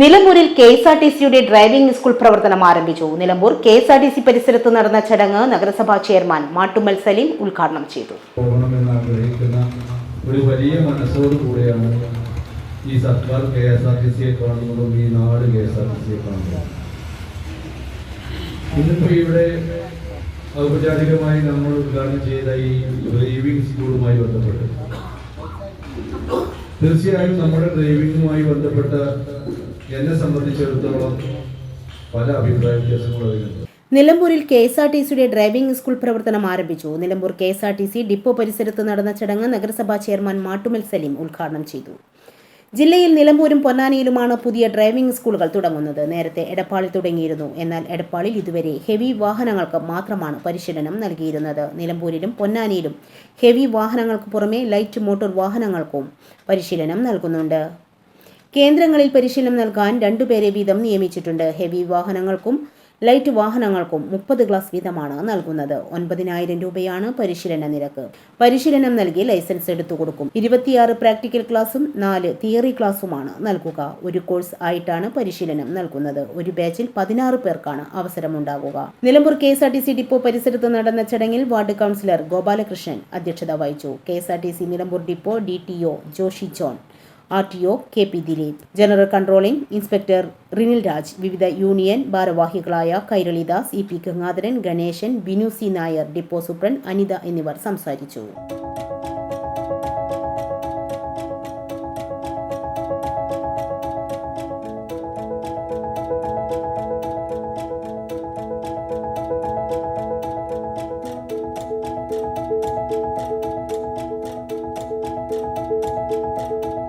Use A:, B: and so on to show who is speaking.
A: നിലമ്പൂരിൽ K S R T സിയുടെ driving school പ്രവർത്തനം ആരംഭിച്ചു. Nilambur K S R T C പരിസരത്ത് നടന്ന ചടങ്ങ് നഗരസഭാ ചെയർമാൻ മാട്ടുമ്മൽ സലീം ഉദ്ഘാടനം ചെയ്തു.
B: ഒരു വലിയ മനസ്സോട് കൂടെയാണ് ഈ സർക്കാർ കെ എസ് ആർ ടി സിയെ കാണുന്നതും ഈ നാട് കെ എസ് ആർ ടി സിയെ കാണുന്നതും. ഇവിടെ ഔപചാരികമായി നമ്മൾ ഉദ്ഘാടനം ചെയ്ത ഈ ഡ്രൈവിംഗ് സ്കൂളുമായി ബന്ധപ്പെട്ട്. തീർച്ചയായും നമ്മുടെ ഡ്രൈവിംഗുമായി ബന്ധപ്പെട്ട എന്നെ സംബന്ധിച്ചിടത്തോളം പല അഭിപ്രായ വ്യത്യാസങ്ങളും
A: നിലമ്പൂരിൽ കെ എസ് ആർ ടി സിയുടെ ഡ്രൈവിംഗ് സ്കൂൾ പ്രവർത്തനം ആരംഭിച്ചു. Nilambur K S R T C depot പരിസരത്ത് നടന്ന ചടങ്ങ് നഗരസഭാ ചെയർമാൻ മാട്ടുമൽ സലീം ഉദ്ഘാടനം ചെയ്തു. ജില്ലയിൽ നിലമ്പൂരും പൊന്നാനിയിലുമാണ് പുതിയ ഡ്രൈവിംഗ് സ്കൂളുകൾ തുടങ്ങുന്നത്. നേരത്തെ എടപ്പാളിൽ തുടങ്ങിയിരുന്നു. എന്നാൽ എടപ്പാളിൽ ഇതുവരെ ഹെവി വാഹനങ്ങൾക്ക് മാത്രമാണ് പരിശീലനം നൽകിയിരുന്നത്. നിലമ്പൂരിലും പൊന്നാനിയിലും ഹെവി വാഹനങ്ങൾക്ക് പുറമെ ലൈറ്റ് മോട്ടോർ വാഹനങ്ങൾക്കും പരിശീലനം നൽകുന്നുണ്ട്. കേന്ദ്രങ്ങളിൽ പരിശീലനം നൽകാൻ രണ്ടുപേരെ വീതം നിയമിച്ചിട്ടുണ്ട്. ഹെവി വാഹനങ്ങൾക്കും ലൈറ്റ് വാഹനങ്ങൾക്കും മുപ്പത് ഗ്ലാസ് വീതമാണ് നൽകുന്നത്. ഒൻപതിനായിരം രൂപയാണ് പരിശീലന നിരക്ക്. പരിശീലനം നൽകി ലൈസൻസ് എടുത്തു കൊടുക്കും. ഇരുപത്തിയാറ് പ്രാക്ടിക്കൽ ക്ലാസും നാല് തിയറി ക്ലാസുമാണ് നൽകുക. ഒരു കോഴ്സ് ആയിട്ടാണ് പരിശീലനം നൽകുന്നത്. ഒരു ബാച്ചിൽ പതിനാറ് പേർക്കാണ് അവസരമുണ്ടാകുക Nilambur K S R T C depot പരിസരത്ത് നടന്ന ചടങ്ങിൽ വാർഡ് കൗൺസിലർ ഗോപാലകൃഷ്ണൻ അധ്യക്ഷത വഹിച്ചു. K S R T C Nilambur depot D T O Joshi John. R T O K P Dileep. General controlling inspector Rinil Raj വിവിധ union ഭാരവാഹികളായ Kairalidas E P Gangadharan Ganesan Binu C Nair depot superintendent Anitha എന്നിവർ സംസാരിച്ചു.